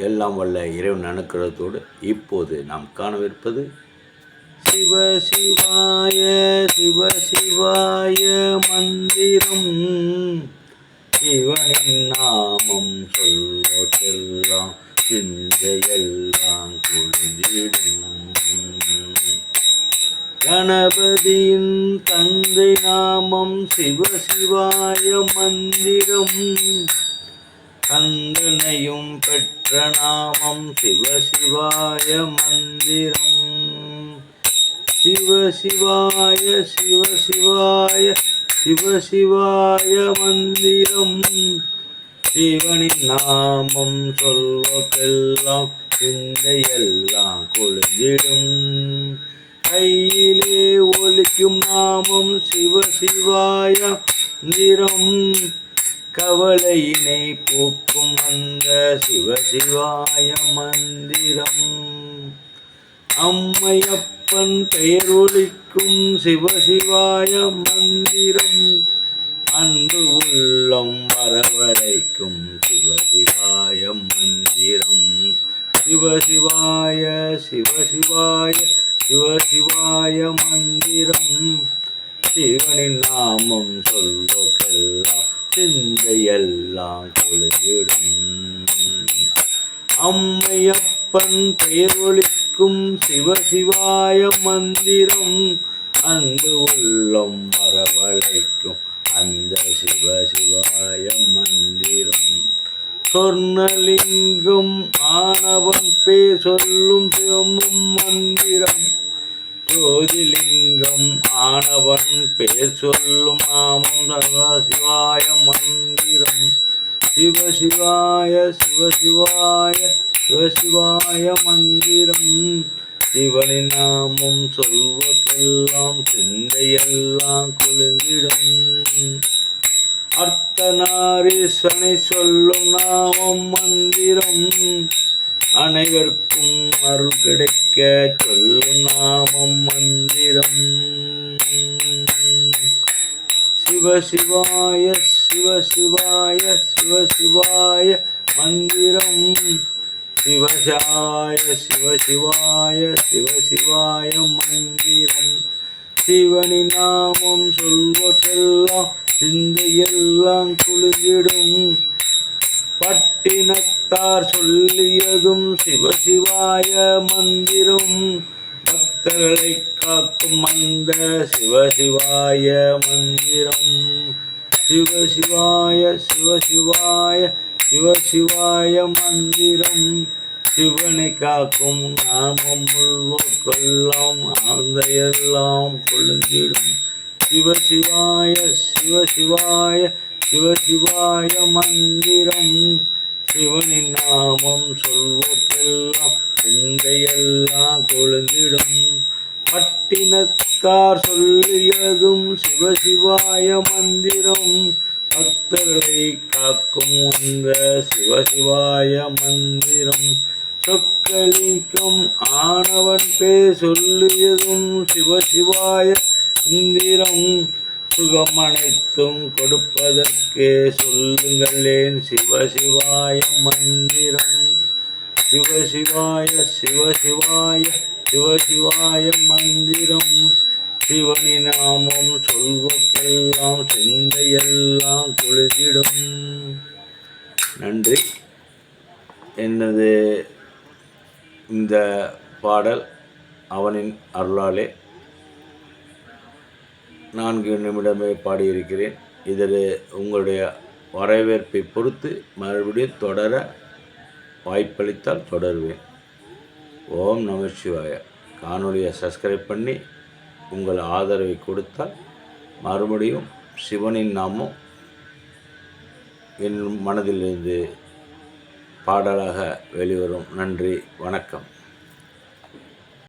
எல்லாம் வல்ல இறைவன் அனுக்கிறதோடு இப்போது நாம் காணவிருப்பது சிவ சிவாய சிவ சிவாய மந்திரம். சிவனின் நாமம் சொல்வதெல்லாம் சிந்தையெல்லாம் குளிரிடும் கணபதியின் தந்தை நாமம் சிவ சிவாய மந்திரம். கந்தனையும் பெற்ற நாமம் சிவசிவாய மந்திரம். சிவசிவாய சிவசிவாய சிவசிவாய மந்திரம். சிவனின் நாமம் சொல்வக்கெல்லாம் சிந்தையெல்லாம் கொழுந்திடும். கையிலே ஒலிக்கும் நாமம் சிவசிவாய நிறம். கவலையினை போக்கும் அந்த சிவசிவாய மந்திரம். அம்மையப்பன் பெயர் ஒலிக்கும் சிவசிவாய மந்திரம். அன்பு உள்ளம் வரவழைக்கும் சிவசிவாய மந்திரம். சிவசிவாய சிவசிவாய சிவசிவாய மந்திரம். சிவனின் நாமம் சொல்வதெல்லாம் எல்லாம் கொழுந்திடும் அம்மையப்பன் பெயரொழிக்கும் சிவசிவாய மந்திரம் அன்பு உள்ளம் வரவழைக்கும் அந்த சிவ சிவாய மந்திரம். சொர்ணலிங்கம் ஆணவம் பே சொல்லும் சிவமும் மந்திரம். ஜோதிலிங்கம் மாணவன் பேர் சொல்லும் நாமம் சிவாய மந்திரம். சிவசிவாய சிவசிவாய சிவசிவாய மந்திரம். சிவனின் நாமும் சொல்வதெல்லாம் சிந்தையெல்லாம் குளிர்ந்திடும். அர்த்தநாரீஸ்வனை சொல்லும் நாமும் மந்திரம். அனைவருக்கும் அருள் கிடைக்க சொல்லும் நாமம் மந்திரம். சிவ சிவாய சிவ சிவாய சிவ சிவாய மந்திரம். சிவசாய சிவ சிவாய சிவ சிவாய மந்திரம். சிவனி நாமம் சொல்வதெல்லாம் சிந்தையெல்லாம் குளிர்ந்திடும். பட்டினத்தார் சொல்லியதும் சிவசிவாய மந்திரம். பக்தர்களை காக்கும் அந்த சிவசிவாய மந்திரம். சிவசிவாய சிவசிவாய சிவசிவாய மந்திரம். சிவனை காக்கும் நாமம் முழுவதெல்லாம் ஆந்தையெல்லாம் கொழுந்திடும். சிவசிவாய சிவசிவாய சிவசிவாய மந்திரம். சிவன் சிந்தையெல்லாம் கொழுந்திடும். பட்டினத்தார் சொல்லியதும் சிவசிவாய மந்திரம். பக்தர்களை காக்கும் அந்த சிவசிவாய மந்திரம். சொக்கலிக்கும் ஆனவன் பே சொல்லியதும் சிவசிவாய மந்திரம். சுகம் அனைத்தும் கொடுப்பதற்கே சொல்லுங்களேன் சிவசிவாய மந்திரம். சிவ சிவாய சிவ சிவாய சிவ சிவாய மந்திரம். சிவனி நாமம் சொல்வக்கெல்லாம் சிந்தையெல்லாம் குளிர்ந்திடும் நன்றி. எனது இந்த பாடல் அவனின் அருளாலே நான்கு நிமிடமே பாடியிருக்கிறேன். இதில் உங்களுடைய வரவேற்பை பொறுத்து மறுபடியும் தொடர வாய்ப்பளித்தால் தொடருவேன். ஓம் நம சிவாய. காணொலியை சப்ஸ்கிரைப் பண்ணி உங்கள் ஆதரவை கொடுத்தால் மறுபடியும் சிவனின் நாமம் என் மனதிலிருந்து பாடலாக வெளிவரும். நன்றி வணக்கம்.